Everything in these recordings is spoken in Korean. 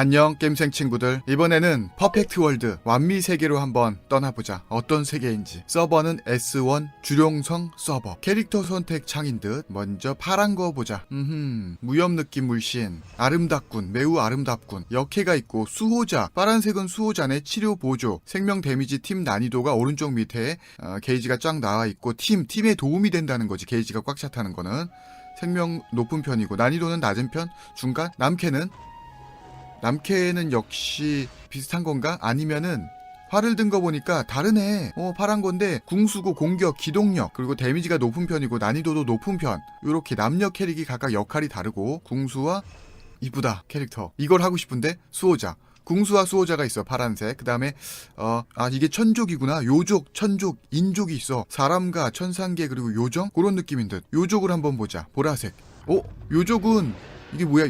안녕 게임생 친구들. 이번에는 퍼펙트 월드 완미 세계로 한번 떠나보자. 어떤 세계인지. 서버는 S1 주룡성 서버. 캐릭터 선택 창인 듯 먼저 파란 거 보자. 음흠 무협 느낌 물씬. 아름답군 매우 아름답군. 역해가 있고 수호자. 파란색은 수호자네 치료 보조. 생명 데미지 팀 난이도가 오른쪽 밑에 어, 게이지가 쫙 나와 있고 팀 팀에 도움이 된다는 거지 게이지가 꽉 찼다는 거는. 생명 높은 편이고 난이도는 낮은 편. 중간 남캐는 남캐는 역시 비슷한 건가? 아니면은 활을 든 거 보니까 다르네. 어, 파란 건데 궁수고 공격, 기동력, 그리고 데미지가 높은 편이고 난이도도 높은 편. 요렇게 남녀 캐릭이 각각 역할이 다르고 궁수와 이쁘다 캐릭터. 이걸 하고 싶은데 수호자. 궁수와 수호자가 있어 파란색. 그 다음에 어 아 이게 천족이구나. 요족, 천족, 인족이 있어. 사람과 천상계 그리고 요정 그런 느낌인 듯. 요족을 한번 보자. 보라색. 어? 요족은 이게 뭐야?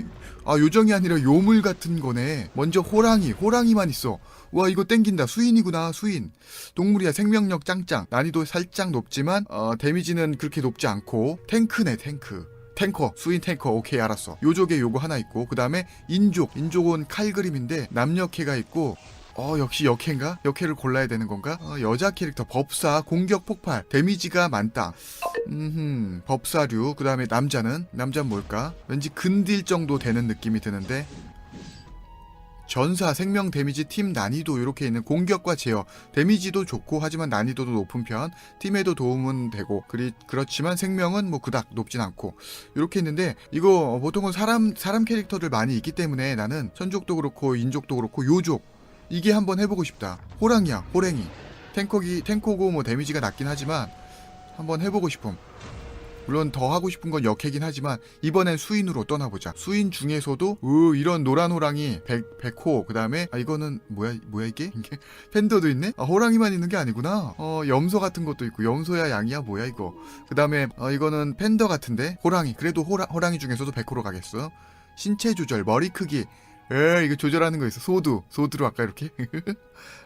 아 요정이 아니라 요물 같은 거네. 먼저 호랑이, 호랑이만 있어. 와 이거 땡긴다. 수인이구나 수인. 동물이야 생명력 짱짱. 난이도 살짝 높지만 어, 데미지는 그렇게 높지 않고 탱크네 탱크. 탱커, 수인 탱커, 오케이, 알았어. 요족에 요거 하나 있고, 그 다음에 인족. 인족은 칼 그림인데, 남역해가 있고, 어, 역시 역해인가? 역해를 골라야 되는 건가? 어, 여자 캐릭터, 법사, 공격 폭발, 데미지가 많다. 음, 법사류. 그 다음에 남자는? 남자는 뭘까? 왠지 근딜 정도 되는 느낌이 드는데, 전사, 생명 데미지, 팀 난이도 이렇게 있는 공격과 제어, 데미지도 좋고 하지만 난이도도 높은 편, 팀에도 도움은 되고 그리 그렇지만 생명은 뭐 그닥 높진 않고 이렇게 있는데 이거 보통은 사람 사람 캐릭터들 많이 있기 때문에 나는 천족도 그렇고 인족도 그렇고 요족 이게 한번 해보고 싶다. 호랑이야, 호랭이. 탱커기 탱커고 뭐 데미지가 낮긴 하지만 한번 해보고 싶음. 물론 더 하고 싶은 건 역해긴 하지만 이번엔 수인으로 떠나보자. 수인 중에서도 으 이런 노란 호랑이 백 백호 그다음에 아 이거는 뭐야 뭐야 이게 이게 팬더도 있네. 아 호랑이만 있는 게 아니구나. 어 염소 같은 것도 있고 염소야 양이야 뭐야 이거. 그다음에 어 이거는 팬더 같은데 호랑이 그래도 호라, 호랑이 중에서도 백호로 가겠어. 신체 조절 머리 크기 에 이거 조절하는 거 있어. 소두. 소두로 아까 이렇게?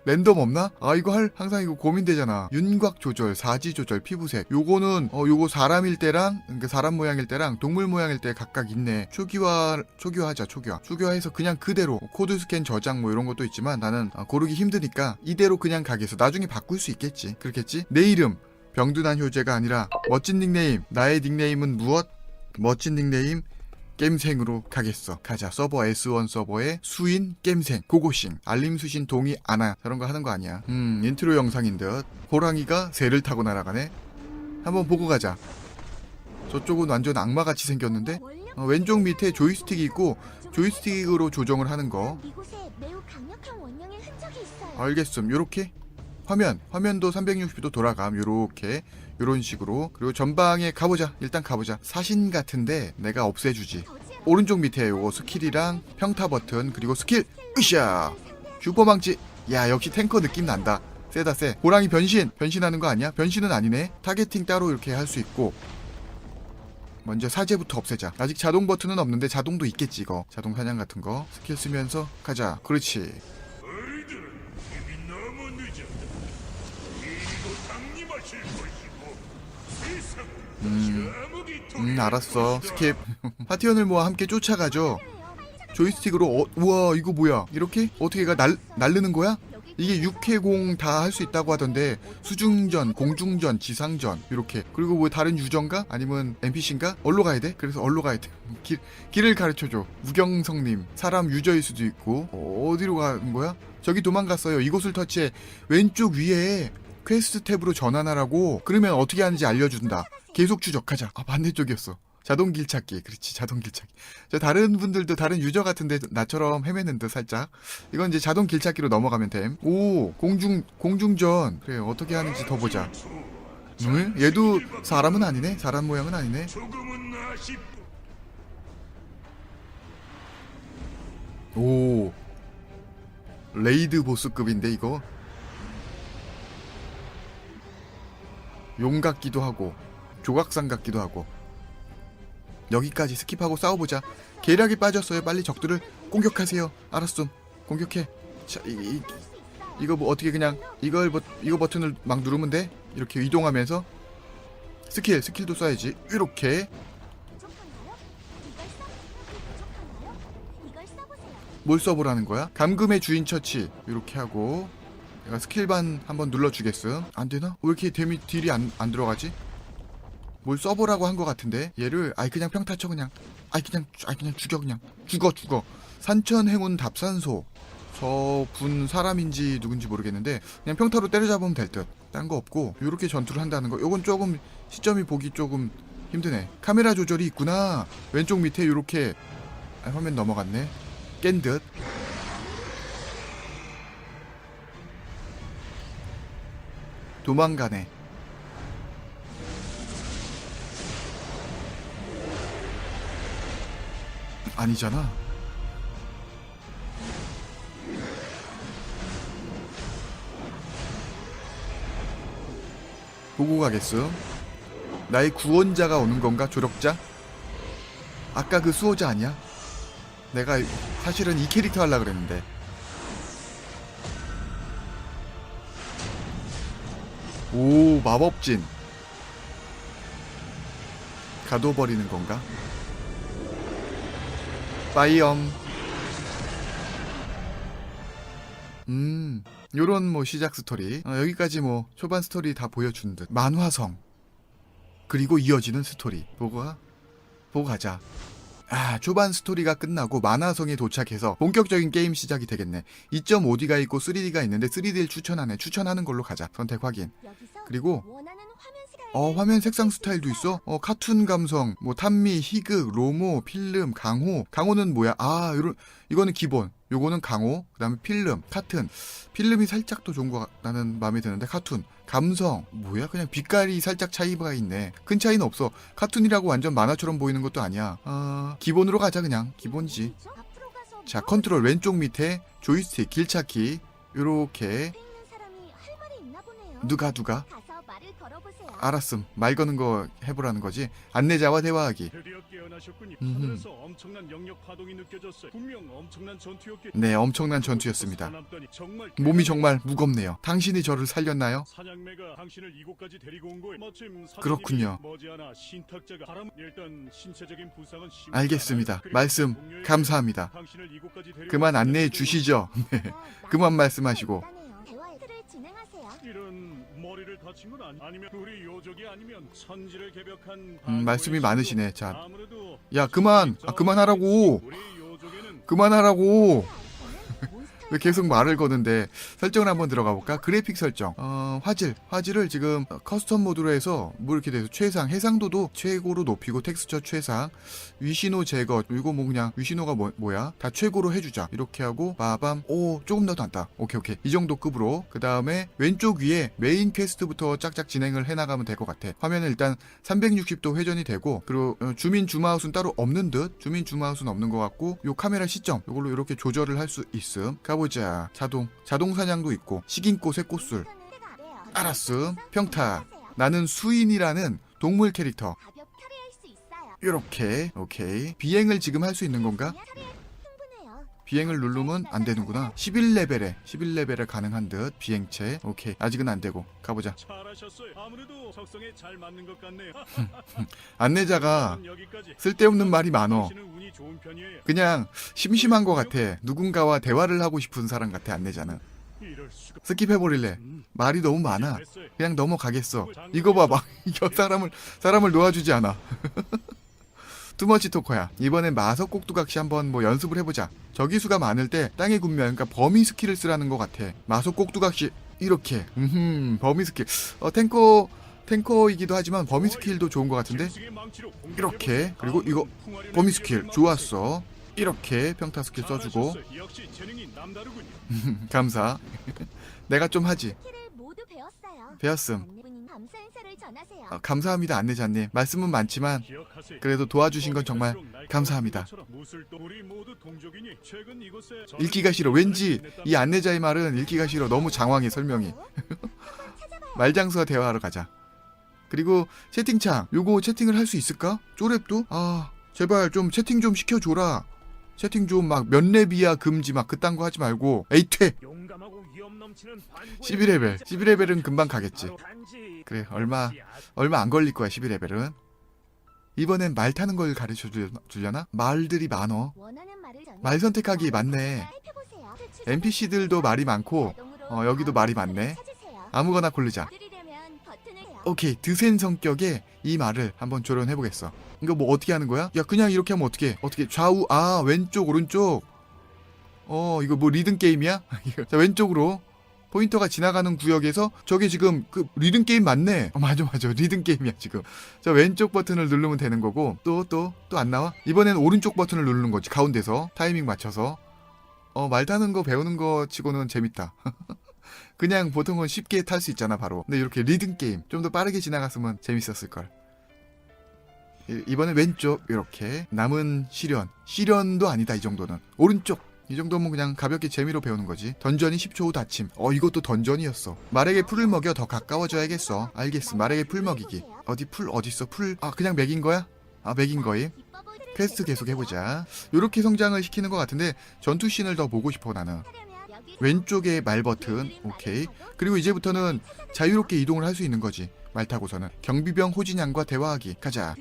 랜덤 없나? 아 이거 할 항상 이거 고민되잖아. 윤곽 조절 사지 조절 피부색. 요거는 어 요거 사람일 때랑 그러니까 사람 모양일 때랑 동물 모양일 때 각각 있네. 초기화 초기화하자 초기화. 초기화해서 그냥 그대로. 코드 스캔 저장 뭐 이런 것도 있지만 나는 아, 고르기 힘드니까 이대로 그냥 가겠어 나중에 바꿀 수 있겠지. 그렇겠지? 내 이름. 병든한 효제가 아니라 멋진 닉네임. 나의 닉네임은 무엇? 멋진 닉네임 겜생으로 가겠어. 가자. 서버 S1 서버에 수인 겜생 고고싱 알림 수신 동의 안하 저런 거 하는 거 아니야. 음 인트로 영상인 듯. 호랑이가 새를 타고 날아가네. 한번 보고 가자. 저쪽은 완전 악마같이 생겼는데 어, 왼쪽 밑에 조이스틱이 있고 조이스틱으로 조정을 하는 거. 알겠음. 요렇게 화면 화면도 360도 돌아감. 요렇게 요런 식으로. 그리고 전방에 가보자. 일단 가보자. 사신 같은데 내가 없애주지. 오른쪽 밑에 요거 스킬이랑 평타 버튼 그리고 스킬. 으쌰! 슈퍼망치. 야 역시 탱커 느낌 난다. 세다 세. 호랑이 변신. 변신하는 거 아니야? 변신은 아니네. 타겟팅 따로 이렇게 할 수 있고. 먼저 사제부터 없애자. 아직 자동 버튼은 없는데 자동도 있겠지 이거. 자동 사냥 같은 거. 스킬 쓰면서 가자. 그렇지 음, 음 알았어 스킵 파티원을 모아 함께 쫓아가죠 조이스틱으로 어, 우와 이거 뭐야 이렇게 어떻게 가 날, 날르는 거야? 이게 6회공 다 할 수 있다고 하던데 수중전, 공중전, 지상전 이렇게 그리고 뭐 다른 유저인가 아니면 NPC인가 얼로 가야 돼? 그래서 얼로 가야 돼. 길, 길을 가르쳐줘. 무경성님 사람 유저일 수도 있고 어, 어디로 가는 거야? 저기 도망갔어요. 이곳을 터치해 왼쪽 위에 퀘스트 탭으로 전환하라고 그러면 어떻게 하는지 알려준다. 계속 추적하자. 아 반대쪽이었어. 자동 길 찾기. 그렇지. 자동 길 찾기. 저 다른 분들도 다른 유저 같은데 나처럼 헤매는 듯 살짝. 이건 이제 자동 길 찾기로 넘어가면 됨. 오, 공중 공중전. 그래. 어떻게 하는지 더 보자. 응? 얘도 사람은 아니네. 사람 모양은 아니네. 오. 레이드 보스급인데 이거. 용 같기도 하고 조각상 같기도 하고. 여기까지 스킵하고 싸워보자. 계략이 빠졌어요. 빨리 적들을 공격하세요. 알았음 공격해. 자 이, 이, 이거 뭐 어떻게 그냥 이걸 버, 이거 버튼을 막 누르면 돼? 이렇게 이동하면서 스킬 스킬도 써야지. 이렇게. 뭘 써보라는 거야? 감금의 주인 처치. 이렇게 하고. 내가 스킬반 한번 눌러주겠음 안 되나? 왜 이렇게 데미 딜이 안, 안 들어가지? 뭘 써보라고 한 것 같은데 얘를 아이 그냥 평타 쳐 그냥 아이 그냥 아이 그냥 죽여 그냥 죽어 죽어 산천 행운 답산소 저분 사람인지 누군지 모르겠는데 그냥 평타로 때려잡으면 될 듯. 딴 거 없고 요렇게 전투를 한다는 거. 요건 조금 시점이 보기 조금 힘드네. 카메라 조절이 있구나. 왼쪽 밑에 요렇게 아, 화면 넘어갔네. 깬 듯. 도망가네. 아니잖아. 보고 가겠음. 나의 구원자가 오는 건가? 조력자? 아까 그 수호자 아니야? 내가 사실은 이 캐릭터 하려 그랬는데. 오, 마법진. 가둬버리는 건가? 파이엄. 음, 요런 뭐 시작 스토리. 어, 여기까지 뭐 초반 스토리 다 보여준 듯. 만화성. 그리고 이어지는 스토리. 보고 가? 보고 가자. 아, 초반 스토리가 끝나고 만화성에 도착해서 본격적인 게임 시작이 되겠네. 2.5D가 있고 3D가 있는데 3D를 추천하네. 추천하는 걸로 가자. 선택 확인. 그리고 어, 화면 색상 스타일도 있어? 어, 카툰 감성, 뭐, 탄미, 희극, 로모, 필름, 강호. 강호는 뭐야? 아, 이런, 이거는 기본. 요거는 강호. 그 다음에 필름, 카툰. 필름이 살짝 더 좋은 거, 같- 나는 마음에 드는데, 카툰. 감성. 뭐야? 그냥 빛깔이 살짝 차이가 있네. 큰 차이는 없어. 카툰이라고 완전 만화처럼 보이는 것도 아니야. 아, 기본으로 가자, 그냥. 기본이지. 자, 뭐 컨트롤 왼쪽 밑에 조이스틱, 길찾기. 요렇게. 누가, 누가? 알았음. 말 거는 거 해보라는 거지. 안내자와 대화하기. 음흠. 네, 엄청난 전투였습니다. 몸이 정말 무겁네요. 당신이 저를 살렸나요? 그렇군요. 알겠습니다. 말씀 감사합니다. 그만 온 안내해 주시죠. 네. 아, 그만 말씀하시고. 있다네요. 대화를 진행하세요. 이런 머리를 다친 건 아니 아니면 우리 요족이 아니면 천지를 개벽한 음, 말씀이 많으시네. 자, 아무래도 야, 그만. 아, 그만하라고. 우리 요족에는 그만하라고. 왜 계속 말을 거는데 설정을 한번 들어가 볼까? 그래픽 설정. 어, 화질. 화질을 지금 어, 커스텀 모드로 해서 뭐 이렇게 돼서 최상, 해상도도 최고로 높이고 텍스처 최상. 위신호 제거. 이거 뭐 그냥 위신호가 뭐, 뭐야? 다 최고로 해주자. 이렇게 하고 빠밤. 오, 조금 더 낫다. 오케이, 오케이. 이 정도 급으로. 그 다음에 왼쪽 위에 메인 퀘스트부터 짝짝 진행을 해나가면 될 것 같아. 화면은 일단 360도 회전이 되고 그리고 어, 주민 줌아웃은 따로 없는 듯. 주민 줌아웃은 없는 것 같고 요 카메라 시점 요걸로 이렇게 조절을 할 수 있음. 가보 자. 자동. 자동 사냥도 있고 식인꽃 새꽃술. 몬스터는 때가 안 돼요. 알았음. 평타. 나는 수인이라는 동물 캐릭터. 요렇게. 오케이. 비행을 지금 할 수 있는 건가? 비행을 누르면 안 되는구나. 11레벨에 11레벨에 가능한 듯 비행체. 오케이. 아직은 안 되고 가보자. 잘하셨어요. 아무래도 적성에 잘 맞는 것 같네요. 안내자가 여기까지. 쓸데없는 말이 많어. 당신은 운이 좋은 편이에요. 그냥 심심한 것 같아. 누군가와 대화를 하고 싶은 사람 같아. 안내자는. 이럴 수가. 스킵해버릴래. 음, 말이 너무 많아. 됐어요. 그냥 넘어가겠어. 이거 봐, 막 이거 사람을 사람을 놓아주지 않아. 투머치 토커야. 이번엔 마석 꼭두각시 한번 뭐 연습을 해보자. 저기수가 많을 때 땅의 군면, 그러니까 범위 스킬을 쓰라는 것 같아. 마석 꼭두각시 이렇게. 음, 범위 스킬. 어 탱커 탱커이기도 하지만 범위 스킬도 좋은 것 같은데. 이렇게. 그리고 이거 범위 스킬. 좋았어. 이렇게 평타 스킬 써주고. 감사. 내가 좀 하지. 배웠음. 감사 인사를 전하세요. 어, 감사합니다 안내자님. 말씀은 많지만. 그래도 도와주신 건 정말 감사합니다. 최근 이곳에 읽기가 싫어. 왠지 이 안내자의 말은 읽기가 싫어. 너무 장황해 설명이. 어? 말장수와 대화하러 가자. 그리고 채팅창. 요거 채팅을 할 수 있을까? 쪼랩도? 아 제발 좀 채팅 좀 시켜줘라. 채팅 좀 막 몇 렙이야 금지 막 그딴 거 하지 말고 에이 퇴. 용감하고 위험 넘치는 반구의 12레벨. 12레벨은 금방 가겠지. 그래 얼마 얼마 안 걸릴 거야 12레벨은. 이번엔 말 타는 걸 가르쳐 줄- 주려나? 말들이 많어. 말 선택하기 맞네. NPC들도 말이 많고 어, 여기도 말이 많네. 아무거나 고르자. 오케이 드센 성격의 이 말을 한번 조련해 보겠어. 이거 뭐 어떻게 하는 거야? 야 그냥 이렇게 하면 어떻게? 어떻게 좌우 아 왼쪽 오른쪽. 어 이거 뭐 리듬 게임이야? 자 왼쪽으로 포인터가 지나가는 구역에서 저게 지금 그 리듬 게임 맞네. 어, 맞아 맞아 리듬 게임이야 지금. 자 왼쪽 버튼을 누르면 되는 거고 또 또 또 안 나와? 이번엔 오른쪽 버튼을 누르는 거지 가운데서 타이밍 맞춰서. 어 말 타는 거 배우는 거 치고는 재밌다. 그냥 보통은 쉽게 탈 수 있잖아 바로. 근데 이렇게 리듬 게임 좀 더 빠르게 지나갔으면 재밌었을 걸. 이- 이번엔 왼쪽 이렇게. 남은 시련. 시련도 아니다 이 정도는. 오른쪽. 이 정도면 그냥 가볍게 재미로 배우는 거지. 던전이 10초 후 닫힘. 어 이것도 던전이었어. 말에게 풀을 먹여 더 가까워져야겠어. 알겠어. 말에게 풀 먹이기. 어디 풀 어딨어? 풀아 그냥 먹인 거야? 아 먹인 거임? 퀘스트 계속 해보자. 요렇게 성장을 시키는 것 같은데 전투 씬을 더 보고 싶어 나는 왼쪽에 말 버튼 오케이 그리고 이제부터는 자유롭게 이동을 할 수 있는 거지 말 타고서는. 경비병 호진양과 대화하기. 가자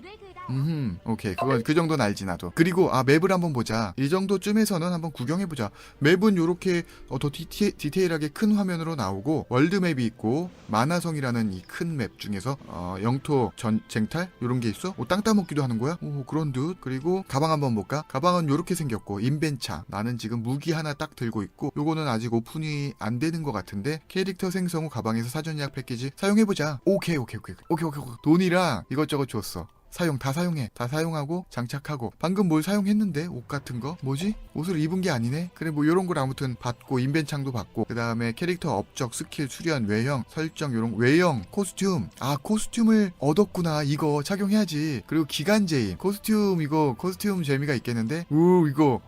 음, 오케이. 그건 그 정도는 알지 나도. 그리고 아 맵을 한번 보자. 이 정도쯤에서는 한번 구경해 보자. 맵은 요렇게 어, 더 디테, 디테일하게 큰 화면으로 나오고 월드 맵이 있고 만화성이라는 이 큰 맵 중에서 어, 영토 전쟁탈 요런 게 있어. 오, 땅 따먹기도 하는 거야? 오, 그런 듯. 그리고 가방 한번 볼까? 가방은 요렇게 생겼고 인벤차. 나는 지금 무기 하나 딱 들고 있고 요거는 아직 오픈이 안 되는 것 같은데 캐릭터 생성 후 가방에서 사전 예약 패키지 사용해 보자. 오케이, 오케이, 오케이. 오케이, 오케이. 오케이. 돈이랑 이것저것 줬어. 사용 다 사용해. 다 사용하고 장착하고. 방금 뭘 사용했는데? 옷 같은 거? 뭐지? 옷을 입은 게 아니네? 그래 뭐 요런 걸 아무튼 받고 인벤창도 받고. 그 다음에 캐릭터 업적 스킬 수련 외형 설정 요런 외형 코스튬. 아 코스튬을 얻었구나. 이거 착용해야지. 그리고 기간제인. 코스튬 이거 코스튬 재미가 있겠는데? 우 이거.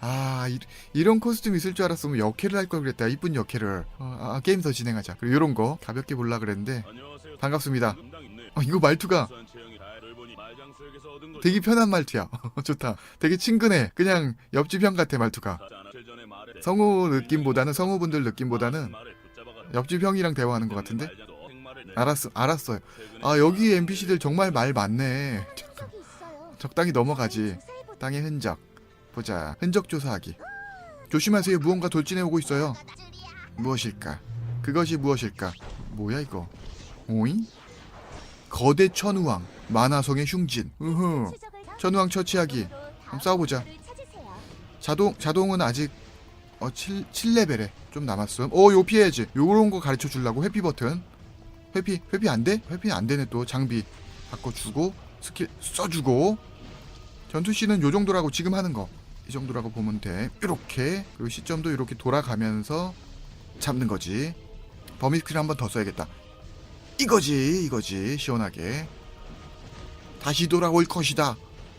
아 이, 런 코스튬 있을 줄 알았으면 역해를 할 걸 그랬다. 이쁜 역해를. 어, 아, 게임 더 진행하자. 그리고 요런 거 가볍게 볼라 그랬는데. 반갑습니다. 어, 이거 말투가 되게 편한 말투야. 좋다. 되게 친근해. 그냥 옆집 형 같아 말투가. 성우 느낌보다는 성우분들 느낌보다는 붙잡아가. 옆집 형이랑 대화하는 것 같은데. 말장수 생말을 내. 알았어, 알았어요. 아 여기 NPC들 정말 말 많네. 적당히 넘어가지. 땅의 흔적 보자. 흔적 조사하기. 조심하세요. 무언가 돌진해 오고 있어요. 무엇일까? 그것이 무엇일까? 뭐야 이거? 오잉? 거대 천우왕 만화성의 흉진. 으흐. 천우왕 처치하기. 한번 싸워보자. 자동 자동은 아직 어 7, 7레벨에 좀 남았음. 어, 요 피해야지. 요런 거 가르쳐 주려고 회피 버튼. 회피 회피 안 돼? 회피 안 되네 또. 장비 바꿔 주고 스킬 써 주고. 전투 씨는 요 정도라고 지금 하는 거. 이 정도라고 보면 돼. 이렇게. 그리고 시점도 이렇게 돌아가면서 잡는 거지. 범위 스킬 한 번 더 써야겠다. 이거지. 이거지. 시원하게. 다시 돌아올 것이다.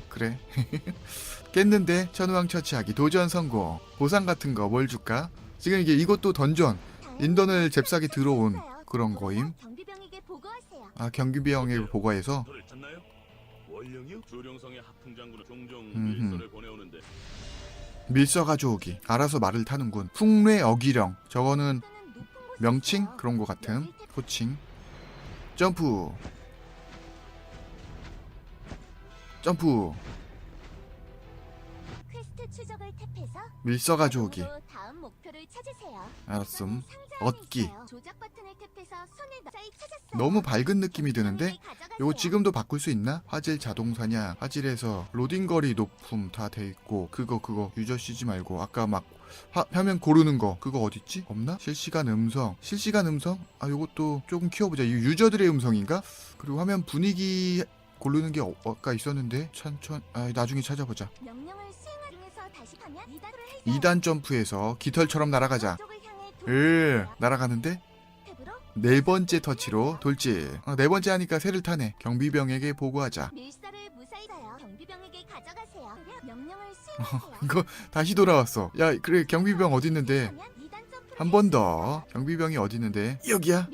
그래. 깼는데 천우왕 처치하기 도전 성공 보상 같은 거 뭘 줄까? 지금 이게 이것도 던전 인던을 잽싸게 들어온 그런 거임. 아 경비병에 보고해서 밀서 가져오기 알아서 말을 타는군 풍뢰 어기령 저거는 명칭. 그런 거 테- 호칭 점프 점프 퀘스트 추적을 탭해서 밀서 가져오기 다음 목표를 찾으세요. 알았음 상자에 얻기. 있어요. 조작 버튼을 탭해서 넣- 찾았어요. 너무 밝은 느낌이 드는데 가져가세요. 요거 지금도 바꿀 수 있나? 화질 자동사냐? 화질에서 로딩 거리 높음 다 돼 있고 그거 그거 유저 쓰지 말고 아까 막 화, 화면 고르는 거 그거 어딨지? 없나? 실시간 음성 실시간 음성? 아 요것도 조금 키워보자 이 유저들의 음성인가? 그리고 화면 분위기 고르는 게 어, 아까 있었는데 천천 아 나중에 찾아보자 명령을 수행하 중에서 다시 하면 2단을 해서 2단 점프해서 깃털처럼 날아가자 으 돌아가세요. 날아가는데 네 번째 터치로 돌진 아, 네 번째 하니까 새를 타네 경비병에게 보고하자. 경비병에게 가져가세요. 명령을 수행하세요. 이거 다시 돌아왔어. 야, 그래 경비병 어디 있는데? 한 번 더. 경비병이 어디 있는데? 여기야.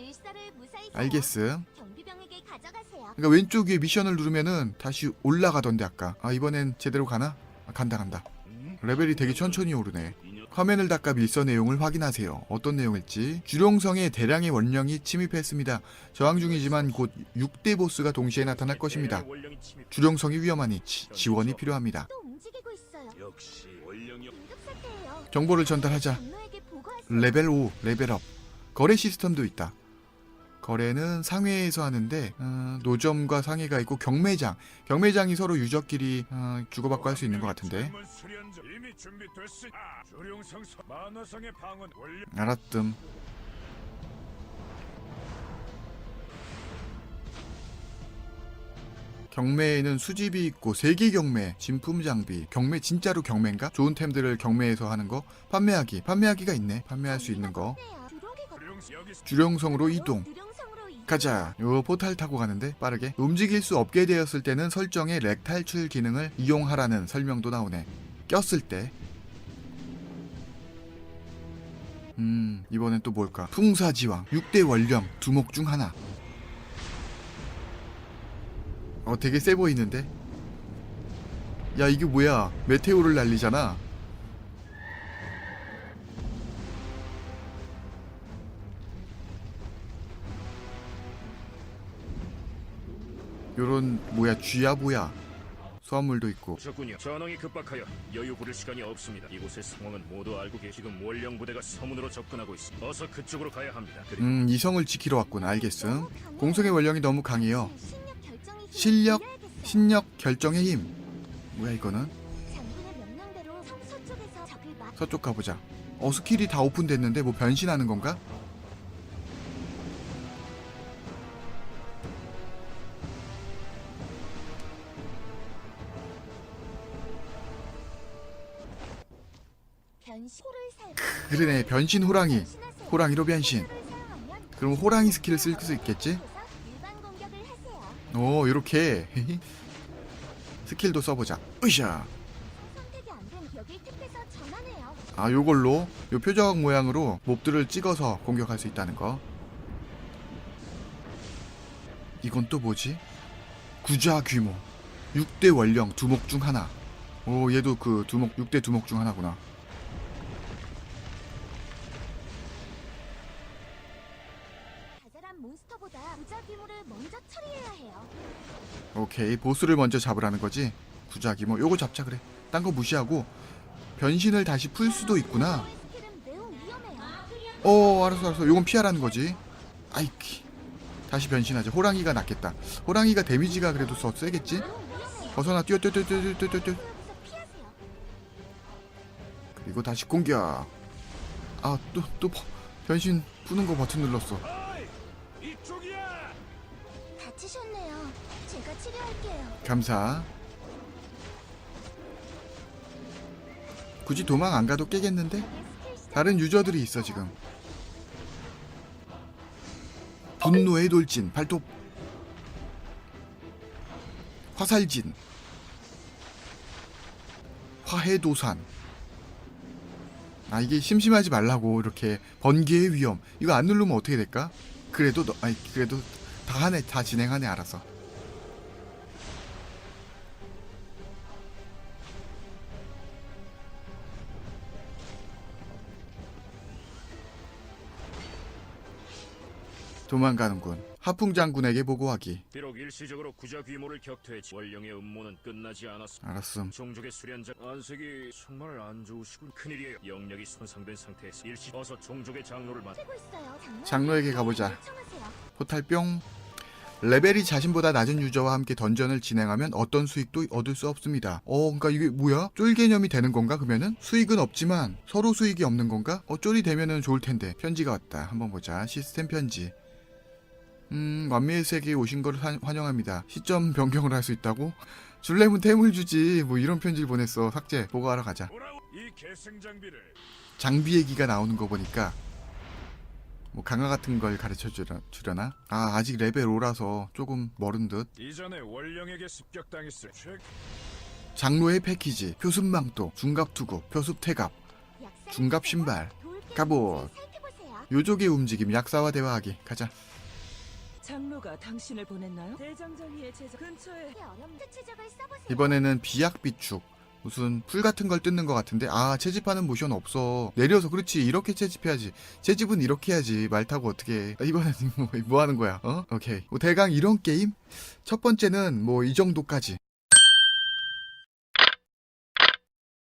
무사히. 알겠음. 경비병에게 가져가세요. 그러니까 왼쪽 위에 미션을 누르면은 다시 올라가던데 아까. 아 이번엔 제대로 가나? 아, 간다 간다. 음? 레벨이 되게 천천히 오르네. 화면을 닦아 밀서 내용을 확인하세요. 어떤 내용일지. 주룡성에 대량의 원령이 침입했습니다. 저항 중이지만 곧 6대 보스가 동시에 나타날 것입니다. 주룡성이 위험하니 지, 지원이 필요합니다. 정보를 전달하자. 레벨 5 레벨업 거래 시스템도 있다 거래는 상회에서 하는데 어, 노점과 상회가 있고 경매장 경매장이 서로 유저끼리 어, 주고받고 할 수 있는 것 같은데 알았뜸 경매에는 수집이 있고 세계 경매, 진품 장비, 경매 진짜로 경매인가? 좋은 템들을 경매에서 하는 거, 판매하기, 판매하기가 있네. 판매할 수 있는 거. 주령성으로 이동. 가자. 요 포탈 타고 가는데 빠르게. 움직일 수 없게 되었을 때는 설정에 렉 탈출 기능을 이용하라는 설명도 나오네. 꼈을 때. 음, 이번엔 또 뭘까? 풍사지왕, 6대 원령, 두목 중 하나. 어, 되게 세 보이는데? 야, 이게 뭐야? 메테오를 날리잖아. 요런, 뭐야, 쥐야, 뭐야. 수화물도 있고. 오셨군요. 전황이 급박하여 여유 부릴 시간이 없습니다. 이곳의 상황은 모두 알고 계시 지금 원령 부대가 서문으로 접근하고 있습니다. 어서 그쪽으로 가야 합니다. 그리고 음, 이성을 지키러 왔군. 알겠음. 공성의 원령이 너무 강해요. 실력 결정이 실력, 필요하겠어요. 신력, 결정의 힘. 뭐야, 이거는? 장군의 명령대로 서쪽에서 적을 막 서쪽 가보자. 어, 스킬이 다 오픈됐는데 뭐 변신하는 건가? 그러네, 변신 호랑이. 호랑이로 변신. 그럼 호랑이 스킬을 쓸 수 있겠지? 오, 이렇게. 스킬도 써보자. 으쌰. 아, 요걸로, 요 표적 모양으로 몹들을 찍어서 공격할 수 있다는 거. 이건 또 뭐지? 구자 규모. 6대 원령 두목 중 하나. 오, 얘도 그 두목, 6대 두목 중 하나구나. 오케이, 보스를 먼저 잡으라는 거지? 구자 규모. 요거 잡자, 그래. 딴 거 무시하고, 변신을 다시 풀 수도 있구나. 어, 알았어, 알았어. 요건 피하라는 거지. 아이키. 다시 변신하자. 호랑이가 낫겠다. 호랑이가 데미지가 그래도 더 세겠지? 벗어나 뛰어 뛰어 뛰어 뛰어 뛰어 뛰어 뛰어. 그리고 다시 공격 아또또 변신 푸는 거 버튼 눌렀어 감사. 굳이 도망 안 가도 깨겠는데? 다른 유저들이 있어 지금. 분노의 돌진 발톱. 화살진. 화해도산. 아 이게 심심하지 말라고 이렇게 번개의 위험. 이거 안 누르면 어떻게 될까? 그래도 너 아니 그래도 다 하네 다 진행하네 알아서 도망가는군 하풍 장군에게 보고하기 비록 일시적으로 구자 규모를 격퇴했지 원령의 음모는 끝나지 않았습니다. 알았음 종족의 수련자 안색이 정말 안 좋으시군. 큰일이에요. 영역이 손상된 상태에서 일시 어서 종족의 장로를 만. 있어요. 장로. 장로에게 가보자 요청하세요. 포탈뿅 레벨이 자신보다 낮은 유저와 함께 던전을 진행하면 어떤 수익도 얻을 수 없습니다. 어, 그러니까 이게 뭐야? 쫄 개념이 되는 건가? 그러면은 수익은 없지만 서로 수익이 없는 건가? 어, 쫄이 되면은 좋을 텐데. 편지가 왔다. 한번 보자. 시스템 편지. 음, 완미의 세계에 오신 걸 환- 환영합니다. 시점 변경을 할 수 있다고? 줄래면 템을 주지. 뭐 이런 편지를 보냈어. 삭제. 보고하러 가자. 돌아오. 이 계승 장비를 장비 얘기가 나오는 거 보니까 뭐 강화 같은 걸 가르쳐 주려, 주려나? 아 아직 레벨 5라서 조금 멀은 듯 이전에 원령에게 습격당했을 최 장로의 패키지 표습망토 중갑 투구 표습 태갑 약사를 중갑 찾아서 신발 돌 갑옷. 요족의 움직임 약사와 대화하기 가자 장로가 당신을 보냈나요? 대장장이의 제자 근처에 이 어려운 특치적을 써보세요. 이번에는 비약 비축. 무슨 풀 같은 걸 뜯는 것 같은데? 아 채집하는 모션 없어. 내려서 그렇지. 이렇게 채집해야지. 채집은 이렇게 해야지. 말 타고 어떻게 해. 아, 이번에는 뭐, 뭐 하는 거야? 어? 오케이. 뭐 대강 이런 게임? 첫 번째는 뭐 이 정도까지